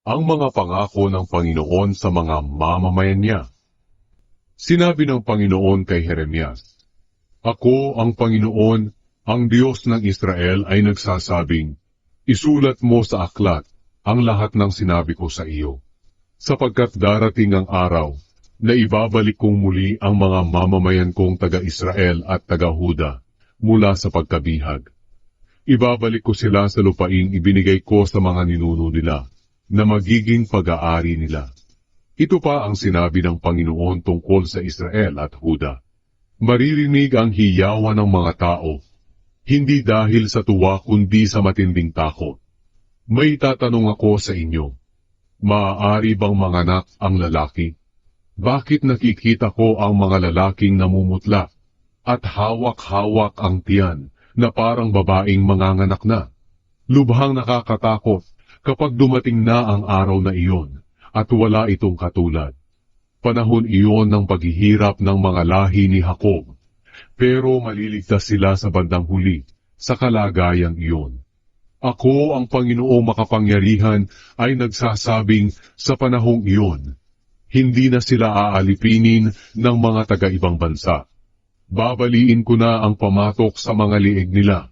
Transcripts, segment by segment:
ang mga pangako ng Panginoon sa mga mamamayan niya. Sinabi ng Panginoon kay Jeremias, Ako ang Panginoon, ang Diyos ng Israel ay nagsasabing, Isulat mo sa aklat ang lahat ng sinabi ko sa iyo, sapagkat darating ang araw na ibabalik kong muli ang mga mamamayan kong taga-Israel at taga-Huda mula sa pagkabihag. Ibabalik ko sila sa lupaing ibinigay ko sa mga ninuno nila na magiging pag-aari nila. Ito pa ang sinabi ng Panginoon tungkol sa Israel at Huda. Maririnig ang hiyawan ng mga tao, hindi dahil sa tuwa kundi sa matinding takot. May tatanong ako sa inyo, maaari bang manganak ang lalaki? Bakit nakikita ko ang mga lalaking namumutla at hawak-hawak ang tiyan na parang babaeng manganganak na? Lubhang nakakatakot kapag dumating na ang araw na iyon at wala itong katulad. Panahon iyon ng paghihirap ng mga lahi ni Jacob, pero maliligtas sila sa bandang huli sa kalagayang iyon. Ako ang Panginoong makapangyarihan ay nagsasabing sa panahong iyon, hindi na sila aalipinin ng mga taga-ibang bansa. Babaliin ko na ang pamatok sa mga liig nila,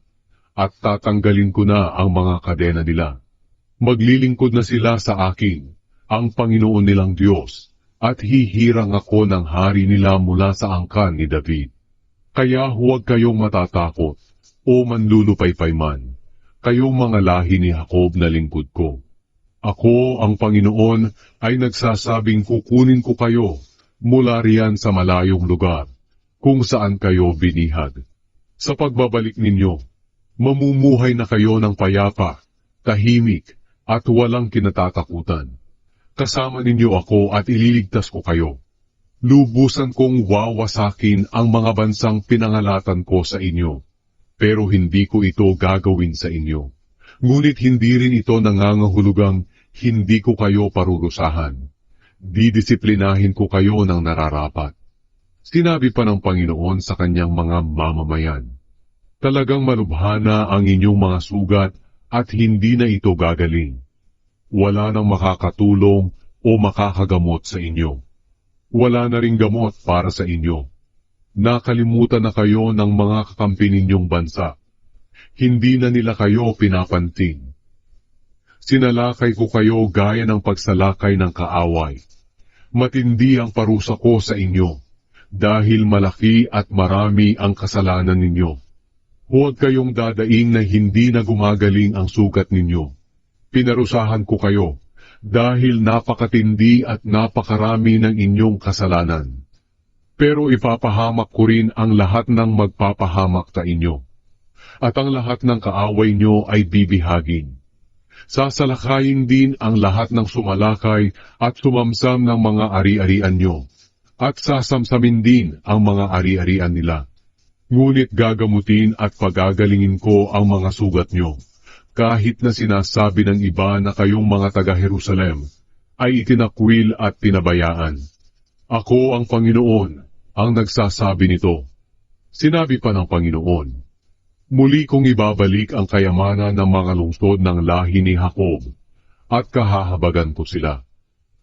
at tatanggalin ko na ang mga kadena nila. Maglilingkod na sila sa akin, ang Panginoon nilang Diyos, at hihirang ako ng hari nila mula sa angkan ni David. Kaya huwag kayong matatakot, o manlulupaypay man, kayong mga lahi ni Jacob na lingkod ko. Ako, ang Panginoon, ay nagsasabing kukunin ko kayo mula riyan sa malayong lugar, kung saan kayo binihag. Sa pagbabalik ninyo, mamumuhay na kayo ng payapa, tahimik, at walang kinatatakutan. Kasama ninyo ako at ililigtas ko kayo. Lubusan kong wawasakin ang mga bansang pinangalatan ko sa inyo, pero hindi ko ito gagawin sa inyo. Ngunit hindi rin ito nangangahulugang hindi ko kayo parurusahan. Didisiplinahin ko kayo ng nararapat. Sinabi pa ng Panginoon sa kanyang mga mamamayan, Talagang malubhana ang inyong mga sugat at hindi na ito gagaling. Wala nang makakatulong o makakagamot sa inyo. Wala na ring gamot para sa inyo. Nakalimutan na kayo ng mga kakampi ninyong bansa. Hindi na nila kayo pinapanting. Sinalakay ko kayo gaya ng pagsalakay ng kaaway. Matindi ang parusa ko sa inyo, dahil malaki at marami ang kasalanan ninyo. Huwag kayong dadaing na hindi na gumagaling ang sugat ninyo. Pinarusahan ko kayo, dahil napakatindi at napakarami ng inyong kasalanan. Pero ipapahamak ko rin ang lahat ng magpapahamak sa inyo. At ang lahat ng kaaway nyo ay bibihagin. Sasalakayin din ang lahat ng sumalakay at sumamsam ng mga ari-arian nyo. At sasamsamin din ang mga ari-arian nila. Ngunit gagamutin at pagagalingin ko ang mga sugat nyo. Kahit na sinasabi ng iba na kayong mga taga-Jerusalem ay itinakwil at pinabayaan. Ako ang Panginoon ang nagsasabi nito. Sinabi pa ng Panginoon, Muli kong ibabalik ang kayamanan ng mga lungsod ng lahi ni Jacob, at kahahabagan ko sila.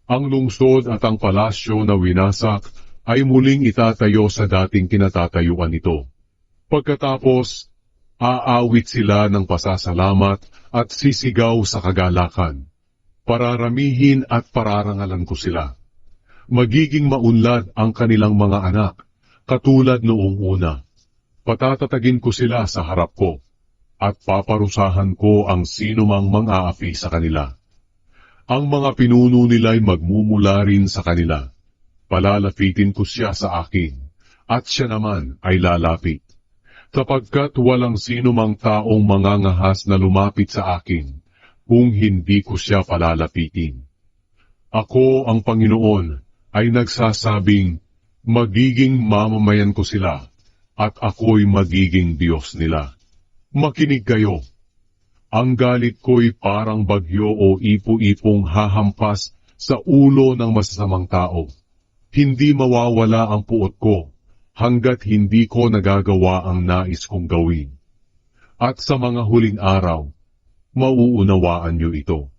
Ang lungsod at ang palasyo na winasak ay muling itatayo sa dating kinatatayuan nito. Pagkatapos, aawit sila ng pasasalamat at sisigaw sa kagalakan. Pararamihin at pararangalan ko sila. Magiging maunlad ang kanilang mga anak, katulad noong una. Patatatagin ko sila sa harap ko, at paparusahan ko ang sino mang mang-aapi sa kanila. Ang mga pinuno nila'y magmumula rin sa kanila. Palalapitin ko siya sa akin, at siya naman ay lalapit sapagkat walang sino mang taong mangangahas na lumapit sa akin kung hindi ko siya palalapitin. Ako ang Panginoon ay nagsasabing, magiging mamamayan ko sila at ako'y magiging Diyos nila. Makinig kayo. Ang galit ko'y parang bagyo o ipo-ipong hahampas sa ulo ng masasamang tao. Hindi mawawala ang puot ko hanggat hindi ko nagagawa ang nais kong gawin. At sa mga huling araw, mauunawaan niyo ito.